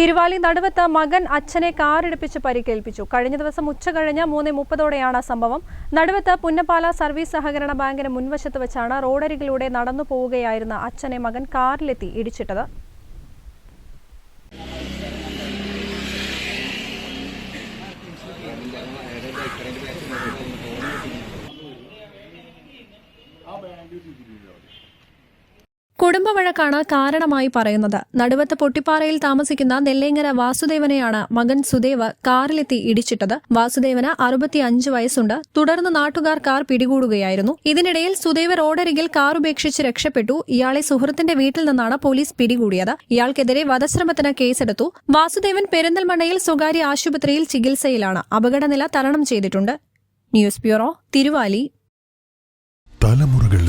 Thiruvali Naduvath മകൻ അച്ഛനെ കാറിടിപ്പിച്ച് പരിക്കേൽപ്പിച്ചു. കഴിഞ്ഞ ദിവസം ഉച്ച കഴിഞ്ഞ് മൂന്ന് മുപ്പതോടെയാണ് സംഭവം. നടുവത്ത് പുന്നപ്പാല സർവീസ് സഹകരണ ബാങ്കിന് മുൻവശത്ത് വെച്ചാണ് റോഡരികിലൂടെ നടന്നു പോവുകയായിരുന്ന അച്ഛനെ മകൻ കാറിലെത്തി ഇടിച്ചിട്ടത്. കുടുംബവഴക്കാണ് കാരണമായി പറയുന്നത്. നടുവത്ത് പൊട്ടിപ്പാറയിൽ താമസിക്കുന്ന നെല്ലേങ്ങര വാസുദേവനെയാണ് മകൻ സുദേവ് കാറിലെത്തി ഇടിച്ചിട്ടത്. വാസുദേവന് അറുപത്തിയഞ്ച് വയസ്സുണ്ട്. തുടർന്ന് നാട്ടുകാർ കാർ പിടികൂടുകയായിരുന്നു. ഇതിനിടയിൽ സുദേവ് റോഡരികിൽ കാർ ഉപേക്ഷിച്ച് രക്ഷപ്പെട്ടു. ഇയാളെ സുഹൃത്തിന്റെ വീട്ടിൽ നിന്നാണ് പോലീസ് പിടികൂടിയത്. ഇയാൾക്കെതിരെ വധശ്രമത്തിന് കേസെടുത്തു. വാസുദേവൻ പെരിന്തൽമണ്ണയിൽ സ്വകാര്യ ആശുപത്രിയിൽ ചികിത്സയിലാണ്. അപകടനില തരണം ചെയ്തിട്ടുണ്ട്. News bureau Thiruvali.